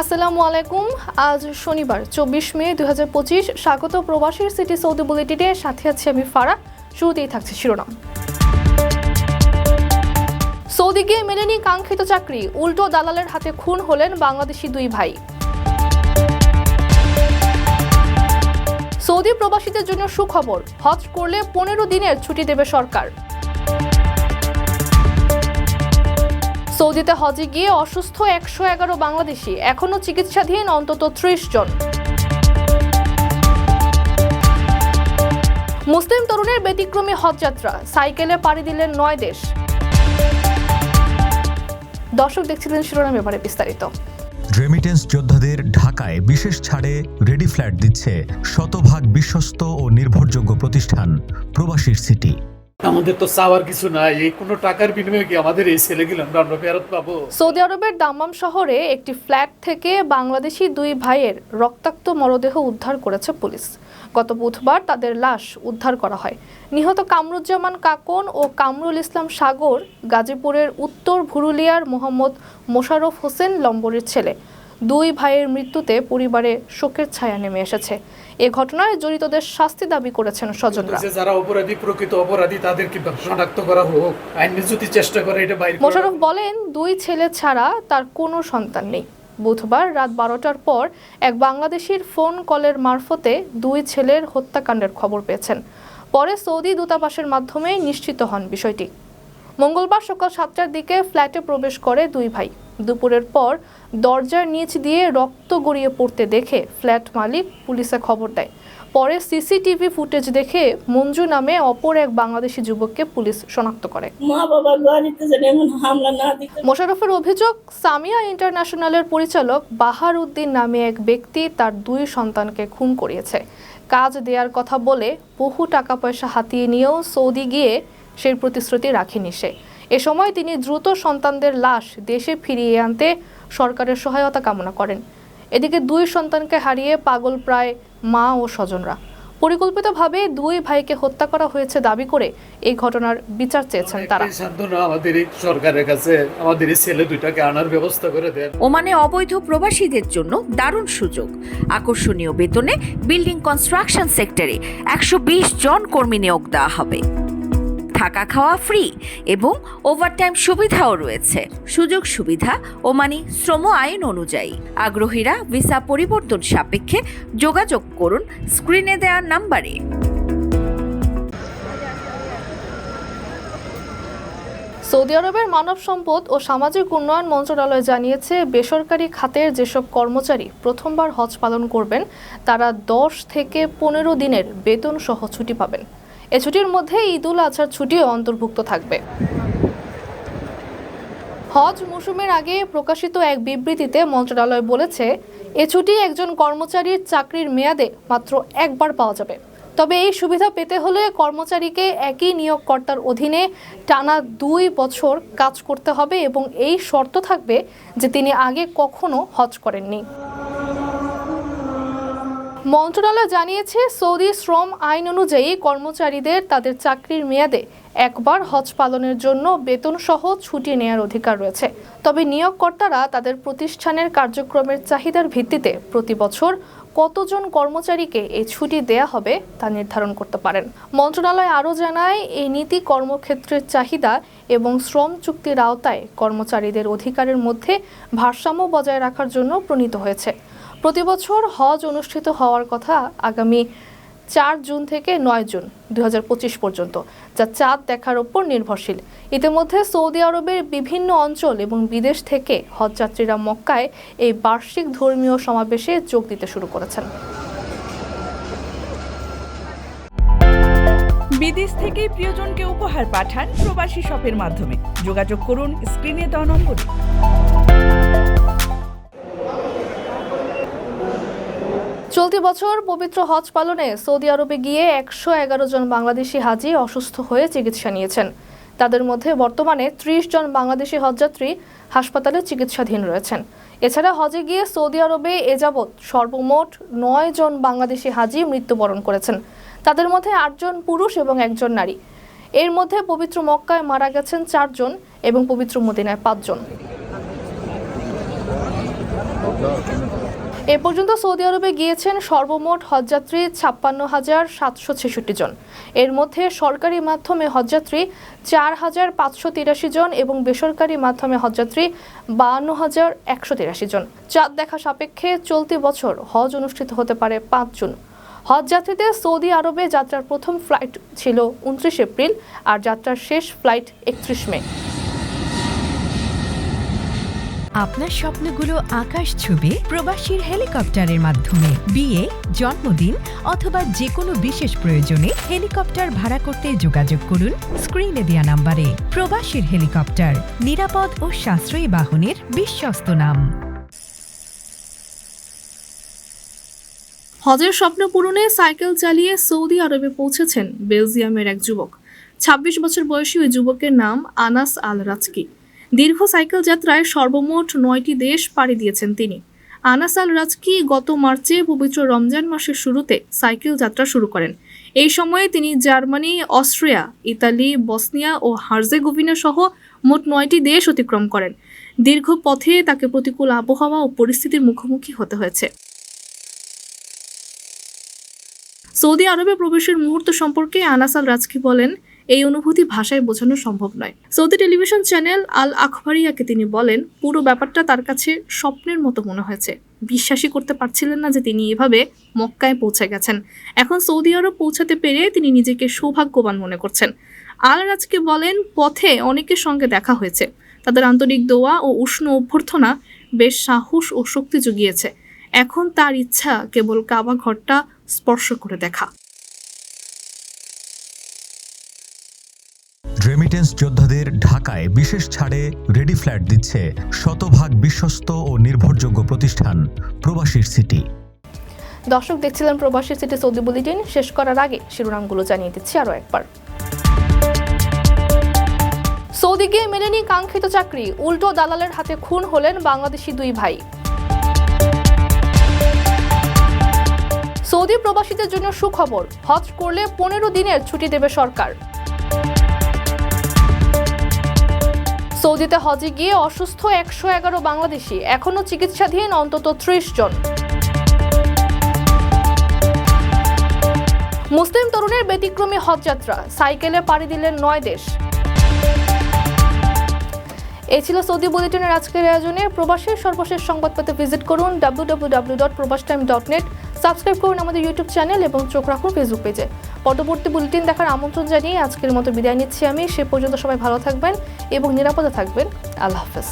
আসসালামু আলাইকুম। আজ শনিবার, চব্বিশ মে দু হাজার পঁচিশ, স্বাগত প্রবাসীর সিটি সৌদি বুলেটিনে। সাথে আছি আমি ফারা শুরুতেই থাকছে শিরোনাম। সৌদি গিয়ে মেলেনি কাঙ্ক্ষিত চাকরি, উল্টো দালালের হাতে খুন হলেন বাংলাদেশি দুই ভাই। সৌদি প্রবাসীদের জন্য সুখবর, হজ করলে পনেরো দিনের ছুটি দেবে সরকার। সৌদিতে হজে গিয়ে অসুস্থ একশো এগারো বাংলাদেশি। এখনও চিকিৎসাধীন অন্তত ত্রিশ জন। মুসলিম তরুণের ব্যতিক্রমী হজযাত্রা, সাইকেলে পাড়ি দিলেন নয় দেশ। দর্শক দেখছিলেন শিরোনাম এবারে বিস্তারিত। রেমিটেন্স যোদ্ধাদের ঢাকায় বিশেষ ছাড়ে রেডি ফ্ল্যাট দিচ্ছে শতভাগ বিশ্বস্ত ও নির্ভরযোগ্য প্রতিষ্ঠান, প্রবাসীর সিটি আমাদের তো চাওয়ার কিছু নাই, এই কোনো টাকার বিনিময়ে কি আমাদের এই ছেলেগুলো আমরা আমরা ফেরত পাবো? সৌদি আরবের দাম্মাম শহরে একটি ফ্ল্যাট থেকে বাংলাদেশি দুই ভাইয়ের রক্তাক্ত মরদেহ উদ্ধার করেছে পুলিশ। গত বুধবার তাদের লাশ উদ্ধার করা হয়। নিহত কামরুজ্জামান কাকন ও কামরুল ইসলাম সাগর গাজীপুরের উত্তর ভুরুলিয়ার মোহাম্মদ মোশাররফ হোসেন লম্বরের ছেলে। দুই ভাইয়ের মৃত্যুতে পরিবারে শোকের ছায়া নেমে এসেছে। এ ঘটনায় জড়িতদের শাস্তি দাবি করেছেন স্বজনরা। যারা অপরাধী প্রকৃত অপরাধী তাদেরকে শনাক্ত করা হোক আইনি যদি চেষ্টা করে এটা বাইরে মোশাররফ বলেন দুই ছেলে ছাড়া তার কোনো সন্তান নেই। বুধবার রাত বারোটার পর এক বাংলাদেশির ফোন কলের মারফতে দুই ছেলের হত্যাকাণ্ডের খবর পেয়েছেন। পরে সৌদি দূতাবাসের মাধ্যমে নিশ্চিত হন বিষয়টি। মঙ্গলবার সকাল সাতটার দিকে ফ্ল্যাটে প্রবেশ করে দুই ভাই। দুপুরের পর দরজার নিচ দিয়ে রক্ত গড়িয়ে পড়তে দেখে ফ্ল্যাট মালিক পুলিশে খবর দেয়। পরে সিসিটিভি ফুটেজ দেখে মঞ্জু নামে অপর এক বাংলাদেশি যুবককে পুলিশ শনাক্ত করে। মা বাবার বাড়িতে যেন এমন হামলা না দিতে। মোশাররফের অভিযোগ সামিয়া ইন্টারন্যাশনালের পরিচালক বাহার উদ্দিন নামে এক ব্যক্তি তার দুই সন্তানকে খুন করিয়েছে। কাজ দেওয়ার কথা বলে বহু টাকা পয়সা হাতিয়ে নিয়েও সৌদি গিয়ে সেই প্রতিশ্রুতি রাখেনি সে। এ সময় তিনি দ্রুত সন্তানদের লাশ দেশে ফিরিয়ে আনতে সরকারের সহায়তা কামনা করেন। এদিকে দুই সন্তানকে হারিয়ে পাগল প্রায় মা ও স্বজনরা। পরিকল্পিতভাবে দুই ভাইকে হত্যা করা হয়েছে দাবি করে এই ঘটনার বিচার চেয়েছেন তারা। আমাদের সরকারের কাছে আমাদের ছেলে দুইটাকে আনার ব্যবস্থা করে দেন। ওমানে অবৈধ প্রবাসীদের জন্য দারুণ সুযোগ। আকর্ষণীয় বেতনে বিল্ডিং কনস্ট্রাকশন সেক্টরে একশো বিশ জন কর্মী নিয়োগ দেওয়া হবে। থাকা খাওয়া ফ্রি এবং ওভারটাইম সুবিধাও রয়েছে। সুযোগ সুবিধা ওমানি শ্রম আইন অনুযায়ী। আগ্রহীরা ভিসা পরিবর্তন সাপেক্ষে যোগাযোগ করুন, স্ক্রিনে দেওয়া নাম্বারে। সৌদি আরবের মানব সম্পদ ও সামাজিক উন্নয়ন মন্ত্রণালয় জানিয়েছে, বেসরকারি খাতের যেসব কর্মচারী প্রথমবার হজ পালন করবেন, তারা দশ থেকে পনেরো দিনের বেতন সহ ছুটি পাবেন। এ ছুটির মধ্যে ঈদ উল আজহার ছুটিও অন্তর্ভুক্ত থাকবে। হজ মৌসুমের আগে প্রকাশিত এক বিবৃতিতে মন্ত্রণালয় বলেছে, এ ছুটি একজন কর্মচারীর চাকরির মেয়াদে মাত্র একবার পাওয়া যাবে। তবে এই সুবিধা পেতে হলে কর্মচারীকে একই নিয়োগকর্তার অধীনে টানা দুই বছর কাজ করতে হবে এবং এই শর্ত থাকবে যে তিনি আগে কখনো হজ করেননি। মন্ত্রণালয় জানিয়েছে, সৌদি শ্রম আইন অনুযায়ী কর্মচারীদের তাদের চাকরির মেয়াদে একবার হজ পালনের জন্য বেতন সহ ছুটি নেয়ার অধিকার রয়েছে। তবে নিয়োগকর্তারা তাদের প্রতিষ্ঠানের কার্যক্রমের চাহিদার ভিত্তিতে প্রতি বছর কতজন কর্মচারীকে এই ছুটি দেয়া হবে তা নির্ধারণ করতে পারেন। মন্ত্রণালয় আরও জানায়, এই নীতি কর্মক্ষেত্রের চাহিদা এবং শ্রম চুক্তির আওতায় কর্মচারীদের অধিকারের মধ্যে ভারসাম্য বজায় রাখার জন্য প্রণীত হয়েছে। প্রতি বছর হজ অনুষ্ঠিত হওয়ার কথা আগামী চার জুন থেকে নয় জুন দুই পর্যন্ত, যা চাঁদ দেখার ওপর নির্ভরশীল। ইতিমধ্যে সৌদি আরবের বিভিন্ন অঞ্চল এবং বিদেশ থেকে হজযাত্রীরা মক্কায় এই বার্ষিক ধর্মীয় সমাবেশে যোগ দিতে শুরু করেছেন। বিদেশ থেকে প্রিয়জনকে উপহার পাঠান প্রবাসী শপের মাধ্যমে। যোগাযোগ করুন, স্ক্রিনে দেওয়া নম্বরে। চলতি বছর পবিত্র হজ পালনে সৌদি আরবে গিয়ে একশো এগারো জন বাংলাদেশি হাজি অসুস্থ হয়ে চিকিৎসা নিয়েছেন। তাদের মধ্যে বর্তমানে ত্রিশ জন বাংলাদেশি হজযাত্রী হাসপাতালে চিকিৎসাধীন রয়েছেন। এছাড়া হজে গিয়ে সৌদি আরবে এ যাবৎ সর্বমোট নয় জন বাংলাদেশি হাজি মৃত্যুবরণ করেছেন। তাদের মধ্যে আটজন পুরুষ এবং একজন নারী। এর মধ্যে পবিত্র মক্কায় মারা গেছেন চারজন এবং পবিত্র মদিনায় পাঁচজন এ পর্যন্ত সৌদি আরবে গিয়েছেন সর্বমোট হজযাত্রী ছাপ্পান্ন হাজার সাতশো ছেষট্টি জন। এর মধ্যে সরকারি মাধ্যমে হজযাত্রী চার হাজার পাঁচশো তিরাশি জন এবং বেসরকারি মাধ্যমে হজযাত্রী বাহান্ন হাজার একশো তিরাশি জন। চাঁদ দেখা সাপেক্ষে চলতি বছর হজ অনুষ্ঠিত হতে পারে পাঁচ জুন। হজযাত্রীদের সৌদি আরবে যাত্রার প্রথম ফ্লাইট ছিল উনত্রিশ এপ্রিল আর যাত্রার শেষ ফ্লাইট একত্রিশ মে। আপনার স্বপ্নগুলো আকাশ ছুবে প্রবাসীর হেলিকপ্টারের মাধ্যমে। বিয়ে, জন্মদিন অথবা যে কোনো বিশেষ প্রয়োজনে হেলিকপ্টার ভাড়া করতে যোগাযোগ করুন স্ক্রিনে দেওয়া নাম্বারে। প্রবাসীর হেলিকপ্টার, নিরাপদ ও সাশ্রয়ী বাহনের বিশ্বস্ত নাম। হজের স্বপ্ন পূরণে সাইকেল চালিয়ে সৌদি আরবে পৌঁছেছেন বেলজিয়ামের এক যুবক। ২৬ বছর বয়সী ওই যুবকের নাম আনাস আল রাজকি দীর্ঘ সাইকেল যাত্রায় সর্বমোট নয়টি দেশ পাড়ি দিয়েছেন তিনি। আনাস আল রাজকি গত মার্চে পবিত্র রমজান মাসের শুরুতে সাইকেল যাত্রা শুরু করেন। এই সময়ে তিনি জার্মানি, অস্ট্রিয়া, ইতালি, বসনিয়া ও হার্জেগোভিনা সহ মোট নয়টি দেশ অতিক্রম করেন। দীর্ঘ পথে তাকে প্রতিকূল আবহাওয়া ও পরিস্থিতির মুখোমুখি হতে হয়েছে। সৌদি আরবে প্রবেশের মুহূর্ত সম্পর্কে আনাস আল রাজকি বলেন এই অনুভূতি ভাষায় বোঝানো সম্ভব নয়। সৌদি টেলিভিশন চ্যানেল আল আখবারিয়াকে তিনি বলেন, পুরো ব্যাপারটা তার কাছে স্বপ্নের মতো মনে হয়েছে। বিশ্বাসই করতে পারছিলেন না যে তিনি এভাবে মক্কায় পৌঁছে গেছেন। এখন সৌদি আরব পৌঁছাতে পেরে তিনি নিজেকে সৌভাগ্যবান মনে করছেন। আল রাজকে বলেন, পথে অনেকের সঙ্গে দেখা হয়েছে। তাদের আন্তরিক দোয়া ও উষ্ণ অভ্যর্থনা বেশ সাহস ও শক্তি জুগিয়েছে। এখন তার ইচ্ছা কেবল কাবা ঘরটা স্পর্শ করে দেখা। রেমিটেন্স যোদ্ধাদের ঢাকায় বিশেষ ছাড়ে রেডি ফ্ল্যাট দিচ্ছে শতভাগ বিশ্বস্ত ও নির্ভরযোগ্য প্রতিষ্ঠান, প্রবাসীর সিটি। দর্শক, দেখছিলেন প্রবাসী সিটি সৌদি বুলেটিন। শেষ করার আগে শিরোনামগুলো জানিয়ে দিচ্ছি আরও একবার। সৌদি গিয়ে মেলেনি কাঙ্ক্ষিত চাকরি। উল্টো দালালের হাতে খুন হলেন বাংলাদেশি দুই ভাই। সৌদি প্রবাসীদের জন্য সুখবর, হজ করলে পনেরো দিনের ছুটি দেবে সরকার। সৌদিতে হজে গিয়ে অসুস্থ একশো এগারো বাংলাদেশি। এখনও চিকিৎসাধীন অন্তত ত্রিশ জন। মুসলিম তরুণের ব্যতিক্রমী হজযাত্রা। সাইকেলে পাড়ি দিলেন নয় দেশ। এ ছিল সৌদি বুলেটিনের আজকের আয়োজনে। প্রবাসের সর্বশেষ সংবাদ পেতে ভিজিট করুন W dot Probash time dot net subscribe করুন আমাদের ইউটিউব চ্যানেল এবং চোখ রাখুন ফেসবুক পেজে পরবর্তী বুলেটিন দেখার আমন্ত্রণ জানিয়ে আজকের মতো বিদায় নিচ্ছি আমি। সে পর্যন্ত সবাই ভালো থাকবেন এবং নিরাপদে থাকবেন। আল্লাহ হাফেজ।